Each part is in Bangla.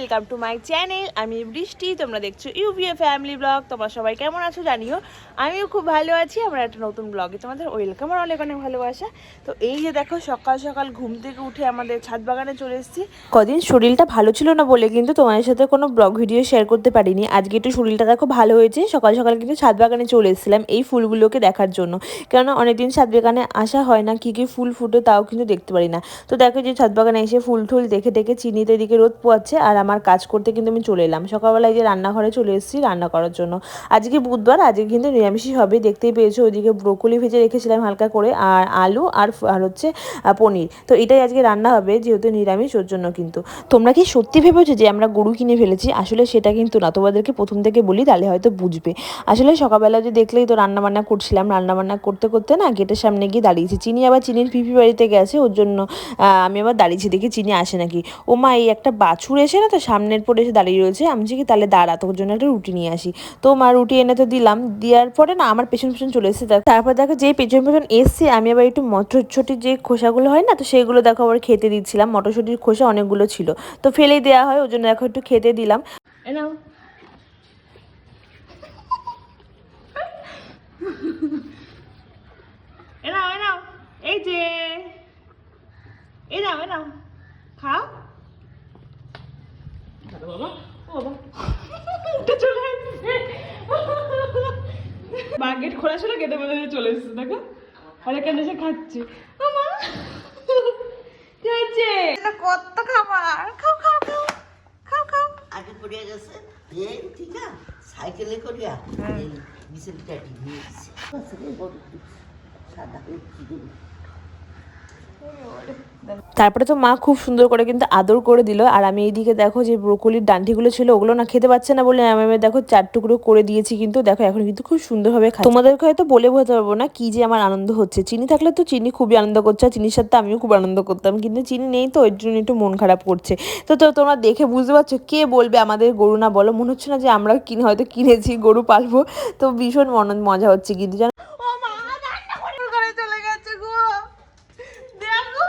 ওয়েলকাম টু মাই চ্যানেল, আমি বৃষ্টি, তোমরা দেখছ ইউভিএ ফ্যামিলি ব্লগ, তোমরা সবাই কেমন আছো জানিও? আমিও খুব ভালো আছি, আমরা একটা নতুন ব্লগে তোমাদের ওয়েলকাম আর অনেক অনেক ভালোবাসা। তো এই যে দেখো, সকাল সকাল ঘুম থেকে উঠে আমাদের ছাদ বাগানে চলে এসেছি। কদিন শরীরটা ভালো ছিল না বলে কিন্তু তোমাদের সাথে কোনো ব্লগ ভিডিও শেয়ার করতে পারিনি। আজকে একটু শরীরটা দেখো ভালো হয়েছে, সকাল সকাল কিন্তু ছাদ বাগানে চলে এসেছিলাম এই ফুলগুলোকে দেখার জন্য। কেননা অনেকদিন ছাদ বাগানে আসা হয় না, কী কী ফুল ফুটে তাও কিন্তু দেখতে পারি না। তো দেখো যে ছাদ বাগানে এসে ফুল টুল দেখে দেখে চিনিতে এদিকে রোদ পোয়াচ্ছে আর কাজ করতে কিন্তু আমি চলে এলাম। সকালবেলায় যে রান্নাঘরে চলে এসেছি রান্না করার জন্য। আজকে বুধবার, আজকে কিন্তু নিরামিষই হবে, দেখতেই পেয়েছ ওইদিকে ব্রোকলি ভেজে রেখেছিলাম হালকা করে, আর আলু আর আর হচ্ছে পনির। তো এটাই আজকে রান্না হবে, যেহেতু নিরামিষ, ওর জন্য কিন্তু। তোমরা কি সত্যি ভেবেছো যে আমরা গরু কিনে ফেলেছি? আসলে সেটা কিন্তু না, তোমাদেরকে প্রথম থেকে বলি, তাহলে হয়তো বুঝবে। আসলে সকালবেলা যে দেখলেই তো রান্নাবান্না করছিলাম, রান্নাবান্না করতে করতে না গেটের সামনে গিয়ে দাঁড়িয়েছি। চিনি আবার চিনির পিপি বাড়িতে গেছে, ওর জন্য আমি আবার দাঁড়িয়েছি দেখি চিনি আসে নাকি। ও মা এই একটা বাছুর এসে না তো সামনের পরে এসে দাঁড়িয়ে রয়েছে। আমি বলছি কি তাহলে দাঁড়া, তোর জন্য একটা রুটি নিয়ে আসি। তো মা রুটি এনে তো দিলাম। দেওয়ার পরে না আমার পেছন পেছন চলে এসেছে। তারপর দেখো যেই পেছন পেছন এসছে, আমি আবার একটু মটরশুটির যে খোসাগুলো হয় না, তো সেগুলো দেখো আবার খেতে দিচ্ছিলাম। মটরশুটির খোসা অনেকগুলো ছিল। তো ফেলেই দেওয়া হয়, ওই জন্য দেখো একটু খেতে দিলাম। এ নাও এ নাও এ নাও এই যে এই নাও এ নাও খাও দাদা বাবা ও বাবা উঠে চলে আসছে মা গেট খোলা বেঁধে চলে এসেছে দেখো। আর এখানে এসে খাচ্ছে। ও মা! কি হয়েছে? কত খাবার? খাও খাও খাও। খাও খাও। আগে করিয়া গেছে এই ঠিক আছে সাইকেলে করিয়া এই বিছানিটা নিয়ে গেছে সাদা হয়ে কি তারপরে তো মা খুব সুন্দর করে কিন্তু আদর করে দিল। আর আমি এইদিকে দেখো যে ব্রোকলির ডান্ডিগুলো ছিল, ওগুলো না খেতে পাচ্ছে না বলে আমি দেখো চার টুকরো করে দিয়েছি কিন্তু, দেখো এখন কিন্তু খুব সুন্দরভাবে খাই তোমাদেরকে হয়তো বলে বোঝাতে পারব না কি যে আমার আনন্দ হচ্ছে। চিনি থাকলে তো চিনি খুবই আনন্দ করছে, আর চিনির সাথে আমিও খুব আনন্দ করতাম। কিন্তু চিনি নেই তো ওই জন্য একটু মন খারাপ করছে। তো তো তোমরা দেখে বুঝতে পারছ কে বলবে আমাদের গরু না বলো। মনে হচ্ছে না যে আমরা কিনে হয়তো কিনেছি গরু পালবো। তো ভীষণ মজা হচ্ছে কিন্তু, জানো ও মা রান্না করে চলে গেছে গো দেখো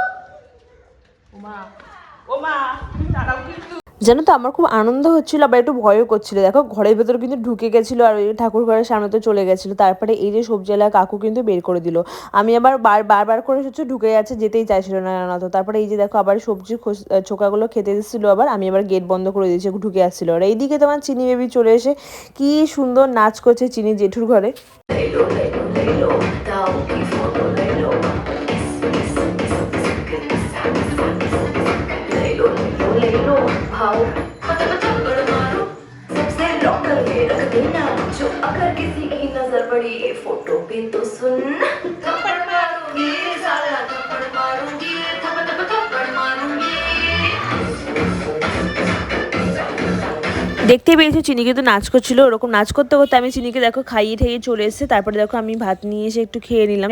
ওমা ওমা দাঁড়াও কিন্তু জানো তো আমার খুব আনন্দ হচ্ছিল আবার একটু ভয়ও করছিল। দেখো ঘরের ভেতর কিন্তু ঢুকে গেছিল আর ওই ঠাকুর ঘরের সামনে তো চলে গেছিল। তারপরে এই যে সবজিওয়ালা কাকু কিন্তু বের করে দিল। আমি আবার বার বারবার করে হচ্ছে ঢুকে যাচ্ছে যেতেই চাইছিল না না তো। তারপরে এই যে দেখো আবার সবজির খোস- ছোকাগুলো খেতে দিচ্ছিল আবার। আমি আবার গেট বন্ধ করে দিয়েছি ঢুকে আসছিল আর এইদিকে তোমার চিনি বেবি চলে এসে কি সুন্দর নাচ করছে চিনি জেঠুর ঘরে। की नजर पड़ी ये फोटो पे तो सुन দেখতে পেয়েছি, চিনি কিন্তু নাচ করছিল, ওরকম নাচ করতে করতে আমি চিনিকে দেখো খাইয়ে ঠেয়ে চলে এসেছে, তারপরে দেখো আমি ভাত নিয়ে এসে একটু খেয়ে নিলাম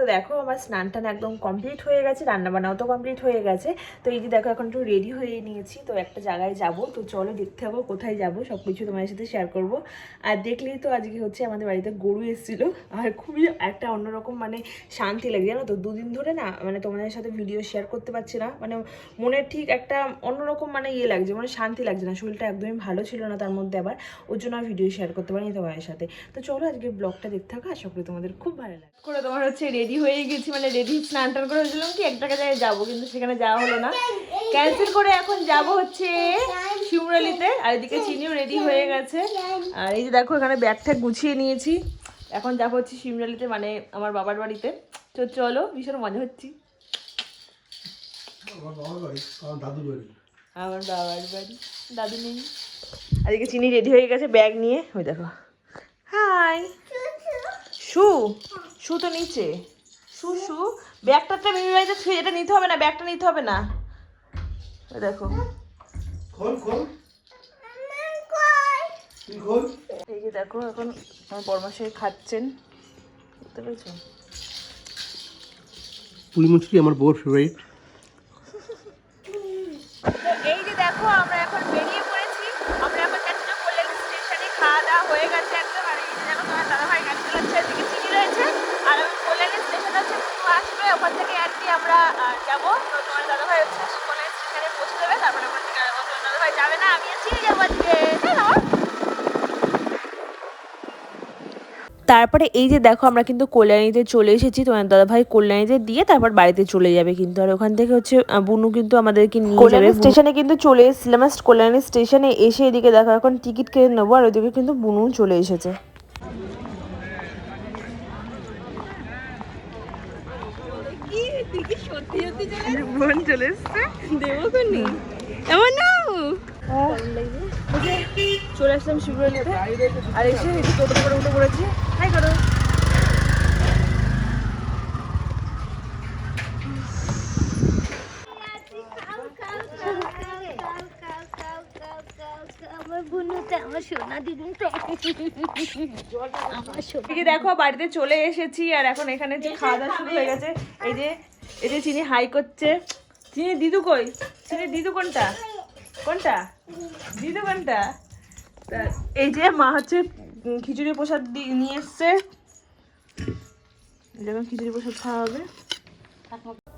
তো দেখো আমার স্নান টান একদম কমপ্লিট হয়ে গেছে রান্না বান্নাও তো কমপ্লিট হয়ে গেছে, তো এই যে দেখো এখন একটু রেডি হয়ে নিয়েছি, তো একটা জায়গায় যাব, তো চলো দেখতে হব কোথায় যাব সব কিছু তোমাদের সাথে শেয়ার করব, আর দেখলেই তো আজকে হচ্ছে আমাদের বাড়িতে গরু এসেছিল, আর খুবই একটা অন্যরকম মানে শান্তি লাগে, জানো তো, দুদিন ধরে না মানে তোমাদের সাথে ভিডিও শেয়ার করতে পারছি না মানে মনের ঠিক একটা অন্যরকম মানে ইয়ে লাগছে মানে শান্তি লাগছে না, শরীরটা একদমই ভালো ছিল না তার মধ্যে আবার ওর জন্য আর ভিডিও শেয়ার করতে পারিনি তোমাদের সাথে। তো চলো আজকে ব্লগটা দেখতে থাকো আশা করি তোমাদের খুব ভালো লাগে করে তোমার হচ্ছে রেডি হয়ে গেছি মানে রেডি স্নান টান করে হয়েছিলাম কি একটা জায়গায় যাব কিন্তু সেখানে যাওয়া হলো না। ক্যান্সেল করে এখন যাব হচ্ছে শিমরালিতে আর এদিকে চিনিও রেডি হয়ে গেছে। আর এই যে দেখো এখানে ব্যাগ ট্যাগ গুছিয়ে নিয়েছি। এখন যাব হচ্ছে শিমরালিতে মানে আমার বাবার বাড়িতে। তো চলো ভীষণ মজা হচ্ছি। আমার বাবার বাড়ি আমার দাদুর বাড়ি। আমার বাবার বাড়ি। দাদু নেই। আজকে চিনি রেডি হয়ে গেছে ব্যাগ নিয়ে। ওই দেখো। হাই শু শু তো নিচে। শু শু। ব্যাগটা তো মিমি বাড়িতে ছুঁয়ে এটা নিতে হবে না ব্যাগটা নিতে হবে না। ওই দেখো। খোল খোল। এই যে দেখো এখন আমার বরমাসে খাচ্ছেন। বুঝতে পেরেছ? পুরি মুচকি আমার বউর ফেভারিট আসবে ওখান থেকে আর কি আমরা তো তোমার দাদাভাই সেখানে পৌঁছে দেবে তারপরে ওখান থেকে দাদাভাই যাবে না আমি আছি যাব আজকে। তারপরে এই যে দেখো আমরা কিন্তু কল্যাণীতে চলে এসেছি তোমার দাদাভাই কল্যাণীতে দিয়ে তারপর বাড়িতে চলে যাবে কিন্তু। আর ওখান থেকে হচ্ছে বুনু কিন্তু আমাদেরকে নিয়ে যাবে। স্টেশনে কিন্তু চলে এসেছিলাম কল্যাণী স্টেশনে এসে এদিকে দেখো এখন টিকিট কেটে নেব আর ওইদিকে কিন্তু বুনু চলে এসেছে। বোন চলে এসছে। দেবো কোনি এমন না? চলে আসলাম শিবরালিতে আর এসে টোটো করে উঠে পড়েছি হাই করো। দেখো বাড়িতে চলে এসেছি আর এখন এখানে যে খাওয়া দাওয়া শুরু হয়ে গেছে এই যে এই যে চিনি হাই করছে। চিনি দিদু কই? চিনি দিদু কোনটা? কোনটা? দিদু কোনটা? এই যে মা হচ্ছে খিচুড়ি প্রসাদ নিয়ে এসছে। যেমন খিচুড়ি প্রসাদ খাওয়া হবে।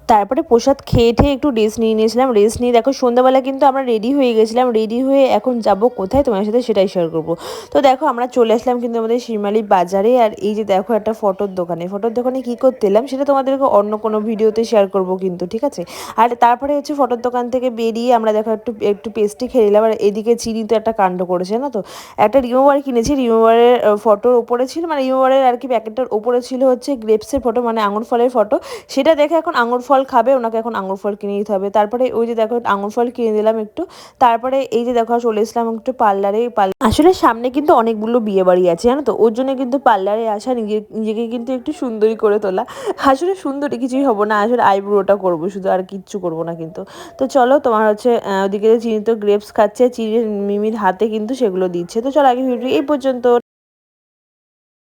তারপরে প্রসাদ খেয়ে ঠেয়ে একটু রেস্ট নিয়ে নিয়েছিলাম। রেস্ট নিয়ে দেখো সন্ধ্যাবেলা কিন্তু আমরা রেডি হয়ে গেছিলাম। রেডি হয়ে এখন যাব কোথায়? তোমার সাথে সেটাই শেয়ার করব। তো দেখো আমরা চলে আসলাম কিন্তু আমাদের শিরমালি বাজারে। আর এই যে দেখো একটা ফটোর দোকানে। ফটোর দোকানে কী করতে এলাম সেটা তোমাদেরকে অন্য কোনো ভিডিওতে শেয়ার করব কিন্তু, ঠিক আছে? আর তারপরে হচ্ছে ফটোর দোকান থেকে বেরিয়ে আমরা দেখো একটু একটু পেস্টি খেয়ে নিলাম। আর এদিকে চিনি তো একটা কাণ্ড করেছে না তো? একটা রিমুভার কিনেছি। রিমুভারের ফটোর ওপরে ছিল। মানে রিমুভারের আর কি প্যাকেটটার ওপরে ছিল হচ্ছে গ্রেপসের ফটো মানে আঙুর ফলের ফটো সেটা দেখে এখন আঙুর খাবে, ওনাকে এখন আঙুর ফল কিনে দিতে হবে। তারপরে ওই যে দেখো আঙুর ফল কিনে দিলাম একটু। তারপরে এই যে দেখো, চলে এসলাম একটু পার্লারে। আসলে সামনে কিন্তু অনেকগুলো বিয়ে বাড়ি আছে, জানো তো? ওর জন্য কিন্তু পার্লারে আসা নিজে নিজেকে কিন্তু একটু সুন্দরী করে তোলা। আসলে সুন্দরী কিছুই হব না, আসলে আইব্রোটা করব শুধু, আর কিচ্ছু করব না কিন্তু। তো চলো, তোমার হচ্ছে ওদিকে চিনি তো গ্রেপস খাচ্ছে চিনি মিমির হাতে কিন্তু সেগুলো দিচ্ছে। তো চলো, আগে ভিডিও এই পর্যন্ত।